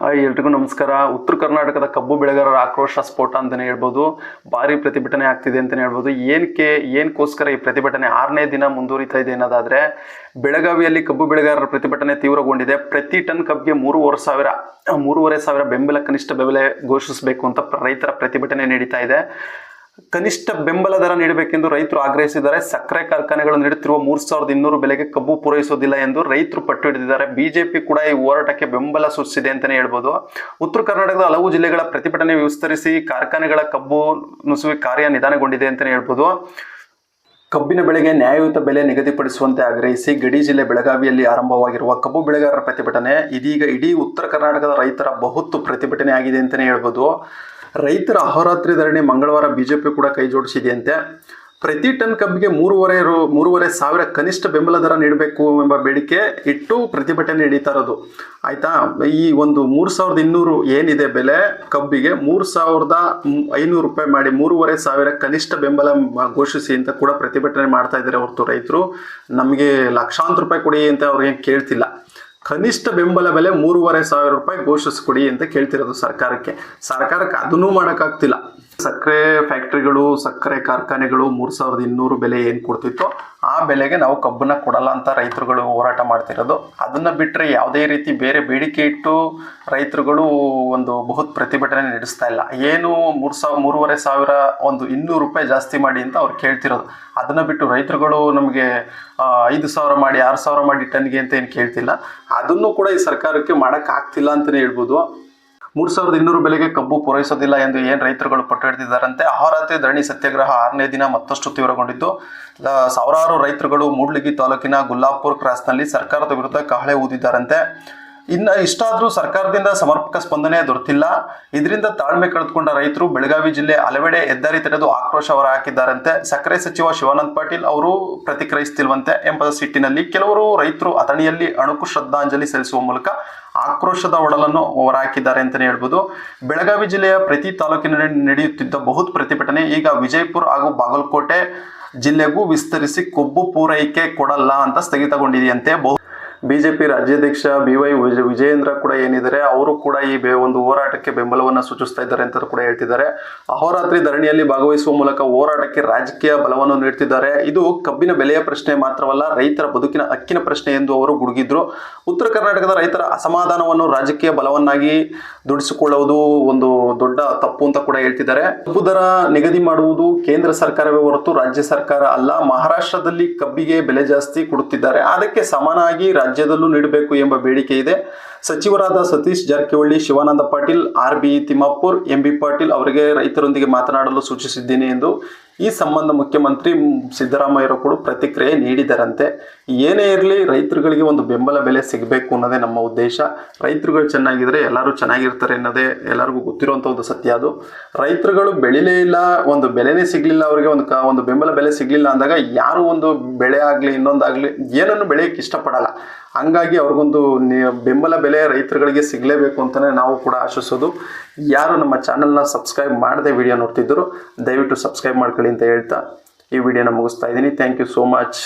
ಎಲ್ರಿಗೂ ನಮಸ್ಕಾರ. ಉತ್ತರ ಕರ್ನಾಟಕದ ಕಬ್ಬು ಬೆಳೆಗಾರರ ಆಕ್ರೋಶ ಸ್ಫೋಟ ಅಂತಲೇ ಹೇಳ್ಬೋದು. ಭಾರಿ ಪ್ರತಿಭಟನೆ ಆಗ್ತಿದೆ ಅಂತಲೇ ಹೇಳ್ಬೋದು. ಏನಕ್ಕೆ ಏನಕ್ಕೋಸ್ಕರ ಈ ಪ್ರತಿಭಟನೆ ಆರನೇ ದಿನ ಮುಂದುವರಿತಾ ಇದೆ ಅನ್ನೋದಾದರೆ, ಬೆಳಗಾವಿಯಲ್ಲಿ ಕಬ್ಬು ಬೆಳೆಗಾರರ ಪ್ರತಿಭಟನೆ ತೀವ್ರಗೊಂಡಿದೆ. ಪ್ರತಿ ಟನ್ ಕಬ್ಬಿಗೆ ಮೂರುವರೆ ಸಾವಿರ ಮೂರುವರೆ ಸಾವಿರ ಬೆಂಬಲ ಕನಿಷ್ಠ ಬೆಂಬಲ ಘೋಷಿಸಬೇಕು ಅಂತ ರೈತರ ಪ್ರತಿಭಟನೆ ನಡೀತಾ ಇದೆ. ಕನಿಷ್ಠ ಬೆಂಬಲ ದರ ನೀಡಬೇಕೆಂದು ರೈತರು ಆಗ್ರಹಿಸಿದ್ದಾರೆ. ಸಕ್ಕರೆ ಕಾರ್ಖಾನೆಗಳು ನೀಡುತ್ತಿರುವ ಮೂರ್ ಸಾವಿರದ ಇನ್ನೂರು ಬೆಲೆಗೆ ಕಬ್ಬು ಪೂರೈಸೋದಿಲ್ಲ ಎಂದು ರೈತರು ಪಟ್ಟು ಹಿಡಿದಿದ್ದಾರೆ. ಬಿಜೆಪಿ ಕೂಡ ಈ ಹೋರಾಟಕ್ಕೆ ಬೆಂಬಲ ಸೂಚಿಸಿದೆ ಅಂತಲೇ ಹೇಳ್ಬೋದು. ಉತ್ತರ ಕರ್ನಾಟಕದ ಹಲವು ಜಿಲ್ಲೆಗಳ ಪ್ರತಿಭಟನೆ ವಿಸ್ತರಿಸಿ ಕಾರ್ಖಾನೆಗಳ ಕಬ್ಬು ನುಸುವೆ ಕಾರ್ಯ ನಿಧಾನಗೊಂಡಿದೆ ಅಂತಲೇ ಹೇಳ್ಬೋದು. ಕಬ್ಬಿನ ಬೆಳೆಗೆ ನ್ಯಾಯಯುತ ಬೆಲೆ ನಿಗದಿಪಡಿಸುವಂತೆ ಆಗ್ರಹಿಸಿ ಗಡಿ ಜಿಲ್ಲೆ ಬೆಳಗಾವಿಯಲ್ಲಿ ಆರಂಭವಾಗಿರುವ ಕಬ್ಬು ಬೆಳೆಗಾರರ ಪ್ರತಿಭಟನೆ ಇದೀಗ ಇಡೀ ಉತ್ತರ ಕರ್ನಾಟಕದ ರೈತರ ಬಹುತ್ತು ಪ್ರತಿಭಟನೆ ಆಗಿದೆ ಅಂತಲೇ ಹೇಳ್ಬೋದು. ರೈತರ ಅಹೋರಾತ್ರಿ ಧರಣಿ ಮಂಗಳವಾರ ಬಿಜೆಪಿ ಕೂಡ ಕೈ ಜೋಡಿಸಿದೆಯಂತೆ. ಪ್ರತಿ ಟನ್ ಕಬ್ಬಿಗೆ ಮೂರುವರೆ ರು, ಮೂರುವರೆ ಸಾವಿರ ಕನಿಷ್ಠ ಬೆಂಬಲ ದರ ನೀಡಬೇಕು ಎಂಬ ಬೇಡಿಕೆ ಇಟ್ಟು ಪ್ರತಿಭಟನೆ ನಡೀತಾ ಇರೋದು. ಆಯಿತಾ? ಈ ಒಂದು ಮೂರು ಸಾವಿರದ ಇನ್ನೂರು ಏನಿದೆ ಬೆಲೆ ಕಬ್ಬಿಗೆ ಮೂರು ಸಾವಿರದ ಐನೂರು ರೂಪಾಯಿ ಮಾಡಿ ಮೂರುವರೆ ಸಾವಿರ ಕನಿಷ್ಠ ಬೆಂಬಲ ಘೋಷಿಸಿ ಅಂತ ಕೂಡ ಪ್ರತಿಭಟನೆ ಮಾಡ್ತಾ ಇದ್ದಾರೆ ಹೊರತು ರೈತರು. ನಮಗೆ ಲಕ್ಷಾಂತರ ರೂಪಾಯಿ ಕೊಡಿ ಅಂತ ಅವ್ರಿಗೆ ಕೇಳ್ತಿಲ್ಲ. ಕನಿಷ್ಠ ಬೆಂಬಲ ಬೆಲೆ ಮೂರುವರೆ ಸಾವಿರ ರೂಪಾಯಿ ಘೋಷಿಸ್ಕೊಡಿ ಅಂತ ಕೇಳ್ತಿರೋದು ಸರ್ಕಾರಕ್ಕೆ. ಸರ್ಕಾರಕ್ಕೆ ಅದನ್ನೂ ಮಾಡೋಕ್ಕಾಗ್ತಿಲ್ಲ. ಸಕ್ಕರೆ ಫ್ಯಾಕ್ಟ್ರಿಗಳು, ಸಕ್ಕರೆ ಕಾರ್ಖಾನೆಗಳು ಮೂರು ಸಾವಿರದ ಇನ್ನೂರು ಬೆಲೆ ಏನು ಕೊಡ್ತಿತ್ತೋ ಆ ಬೆಲೆಗೆ ನಾವು ಕಬ್ಬನ್ನ ಕೊಡಲ್ಲ ಅಂತ ರೈತರುಗಳು ಹೋರಾಟ ಮಾಡ್ತಿರೋದು. ಅದನ್ನ ಬಿಟ್ಟರೆ ಯಾವುದೇ ರೀತಿ ಬೇರೆ ಬೇಡಿಕೆ ಇಟ್ಟು ರೈತರುಗಳು ಒಂದು ಬಹುತ್ ಪ್ರತಿಭಟನೆ ನಡೆಸ್ತಾ ಇಲ್ಲ. ಏನು ಮೂರು ಸಾವಿರ, ಮೂರುವರೆ ಸಾವಿರ ಒಂದು ಇನ್ನೂರು ರೂಪಾಯಿ ಜಾಸ್ತಿ ಮಾಡಿ ಅಂತ ಅವ್ರು ಕೇಳ್ತಿರೋದು. ಅದನ್ನ ಬಿಟ್ಟು ರೈತರುಗಳು ನಮಗೆ ಐದು ಸಾವಿರ ಮಾಡಿ, ಆರು ಸಾವಿರ ಮಾಡಿ ಟನ್ಗೆ ಅಂತ ಏನು ಕೇಳ್ತಿಲ್ಲ. ಅದನ್ನು ಕೂಡ ಈ ಸರ್ಕಾರಕ್ಕೆ ಮಾಡೋಕ್ಕಾಗ್ತಿಲ್ಲ ಅಂತಲೇ ಹೇಳ್ಬೋದು. ಮೂರು ಸಾವಿರದ ಇನ್ನೂರು ಬೆಲೆಗೆ ಕಬ್ಬು ಪೂರೈಸೋದಿಲ್ಲ ಎಂದು ಏನು ರೈತರುಗಳು ಪಟ್ಟು ಹಿಡಿದಿದ್ದಾರಂತೆ? ಅಹೋರಾತ್ರಿ ಧರಣಿ ಸತ್ಯಾಗ್ರಹ ಆರನೇ ದಿನ ಮತ್ತಷ್ಟು ತೀವ್ರಗೊಂಡಿದ್ದು. ಸಾವಿರಾರು ರೈತರುಗಳು ಮೂಡ್ಲಿಗಿ ತಾಲೂಕಿನ ಗುಲ್ಲಾಪುರ್ ಕ್ರಾಸ್ನಲ್ಲಿ ಸರ್ಕಾರದ ವಿರುದ್ಧ ಕಹಳೆ ಊದಿದ್ದಾರಂತೆ. ಇನ್ನು ಇಷ್ಟಾದರೂ ಸರ್ಕಾರದಿಂದ ಸಮರ್ಪಕ ಸ್ಪಂದನೆ ದೊರೆತಿಲ್ಲ. ಇದರಿಂದ ತಾಳ್ಮೆ ಕಳೆದುಕೊಂಡ ರೈತರು ಬೆಳಗಾವಿ ಜಿಲ್ಲೆ ಹಲವೆಡೆ ಹೆದ್ದಾರಿ ತಡೆದು ಆಕ್ರೋಶ ಹೊರಹಾಕಿದ್ದಾರಂತೆ. ಸಕ್ಕರೆ ಸಚಿವ ಶಿವಾನಂದ ಪಾಟೀಲ್ ಅವರು ಪ್ರತಿಕ್ರಿಯಿಸುತ್ತಿಲ್ವಂತೆ ಎಂಬ ಸಿಟ್ಟಿನಲ್ಲಿ ಕೆಲವರು ರೈತರು ಅಥಣಿಯಲ್ಲಿ ಅಣುಕು ಶ್ರದ್ಧಾಂಜಲಿ ಸಲ್ಲಿಸುವ ಮೂಲಕ ಆಕ್ರೋಶದ ಒಡಲನ್ನು ಹೊರಹಾಕಿದ್ದಾರೆ ಅಂತಲೇ ಹೇಳ್ಬೋದು. ಬೆಳಗಾವಿ ಜಿಲ್ಲೆಯ ಪ್ರತಿ ತಾಲೂಕಿನಲ್ಲಿ ನಡೆಯುತ್ತಿದ್ದ ಬಹುತ್ ಪ್ರತಿಭಟನೆ ಈಗ ವಿಜಯಪುರ ಹಾಗೂ ಬಾಗಲಕೋಟೆ ಜಿಲ್ಲೆಗೂ ವಿಸ್ತರಿಸಿ ಕೊಬ್ಬು ಪೂರೈಕೆ ಕೊಡಲ್ಲ ಅಂತ ಸ್ಥಗಿತಗೊಂಡಿದೆಯಂತೆ ಬಹು ಬಿಜೆಪಿ ರಾಜ್ಯಾಧ್ಯಕ್ಷ ಬಿ ವೈ ವಿಜ- ವಿಜಯೇಂದ್ರ ಕೂಡ ಏನಿದ್ದಾರೆ, ಅವರು ಕೂಡ ಈ ಒಂದು ಹೋರಾಟಕ್ಕೆ ಬೆಂಬಲವನ್ನು ಸೂಚಿಸ್ತಾ ಇದ್ದಾರೆ ಅಂತ ಕೂಡ ಹೇಳ್ತಿದ್ದಾರೆ. ಅಹೋರಾತ್ರಿ ಧರಣಿಯಲ್ಲಿ ಭಾಗವಹಿಸುವ ಮೂಲಕ ಹೋರಾಟಕ್ಕೆ ರಾಜಕೀಯ ಬಲವನ್ನು ನೀಡ್ತಿದ್ದಾರೆ. ಇದು ಕಬ್ಬಿನ ಬೆಲೆಯ ಪ್ರಶ್ನೆ ಮಾತ್ರವಲ್ಲ, ರೈತರ ಬದುಕಿನ ಹಕ್ಕಿನ ಪ್ರಶ್ನೆ ಎಂದು ಅವರು ಗುಡುಗಿದ್ರು. ಉತ್ತರ ಕರ್ನಾಟಕದ ರೈತರ ಅಸಮಾಧಾನವನ್ನು ರಾಜಕೀಯ ಬಲವನ್ನಾಗಿ ದುಡಿಸಿಕೊಳ್ಳುವುದು ಒಂದು ದೊಡ್ಡ ತಪ್ಪು ಅಂತ ಕೂಡ ಹೇಳ್ತಿದ್ದಾರೆ. ಕಬ್ಬು ದರ ನಿಗದಿ ಮಾಡುವುದು ಕೇಂದ್ರ ಸರ್ಕಾರವೇ ಹೊರತು ರಾಜ್ಯ ಸರ್ಕಾರ ಅಲ್ಲ, ಮಹಾರಾಷ್ಟ್ರದಲ್ಲಿ ಕಬ್ಬಿಗೆ ಬೆಲೆ ಜಾಸ್ತಿ ಕೊಡುತ್ತಿದ್ದಾರೆ. ಅದಕ್ಕೆ ಸಮಾನವಾಗಿ ರಾಜ್ಯದಲ್ಲೂ ನೀಡಬೇಕು ಎಂಬ ಬೇಡಿಕೆ ಇದೆ. ಸಚಿವರಾದ Satish Jarkiholi, Shivanand Patil, R B Timmapur, M B Patil ಅವರಿಗೆ ರೈತರೊಂದಿಗೆ ಮಾತನಾಡಲು ಸೂಚಿಸಿದ್ದೇನೆ ಎಂದು ಈ ಸಂಬಂಧ ಮುಖ್ಯಮಂತ್ರಿ ಸಿದ್ದರಾಮಯ್ಯರು ಕೂಡ ಪ್ರತಿಕ್ರಿಯೆ ನೀಡಿದರಂತೆ. ಏನೇ ಇರಲಿ ರೈತರುಗಳಿಗೆ ಒಂದು ಬೆಂಬಲ ಬೆಲೆ ಸಿಗಬೇಕು ಅನ್ನೋದೇ ನಮ್ಮ ಉದ್ದೇಶ. ರೈತರುಗಳು ಚೆನ್ನಾಗಿದ್ರೆ ಎಲ್ಲರೂ ಚೆನ್ನಾಗಿರ್ತಾರೆ ಅನ್ನೋದೇ ಎಲ್ಲರಿಗೂ ಗೊತ್ತಿರುವಂಥ ಒಂದು ಸತ್ಯ ಅದು. ರೈತರುಗಳು ಬೆಳಿಲೇ ಇಲ್ಲ, ಒಂದು ಬೆಲೆನೇ ಸಿಗಲಿಲ್ಲ ಅವರಿಗೆ, ಒಂದು ಕ, ಒಂದು ಬೆಂಬಲ ಬೆಲೆ ಸಿಗಲಿಲ್ಲ ಅಂದಾಗ ಯಾರು ಒಂದು ಬೆಳೆ ಆಗಲಿ, ಇನ್ನೊಂದಾಗಲಿ, ಏನನ್ನು ಬೆಳೆಯೋಕ್ಕೆ ಇಷ್ಟಪಡಲ್ಲ. ಹಂಗಾಗಿ ಅವ್ರಿಗೊಂದು ಬೆಂಬಲ ಬೆಲೆ ರೈತರುಗಳಿಗೆ ಸಿಗಲೇಬೇಕು ಅಂತಲೇ ನಾವು ಕೂಡ ಆಶಿಸೋದು. ಯಾರು ನಮ್ಮ ಚಾನಲ್ನ ಸಬ್ಸ್ಕ್ರೈಬ್ ಮಾಡದೆ ವಿಡಿಯೋ ನೋಡ್ತಿದ್ದರು ದಯವಿಟ್ಟು ಸಬ್ಸ್ಕ್ರೈಬ್ ಮಾಡ್ಕೊಳ್ಳಿ ಅಂತ ಹೇಳ್ತಾ ಈ ವಿಡಿಯೋನ ಮುಗಿಸ್ತಾ ಇದ್ದೀನಿ. Thank you so much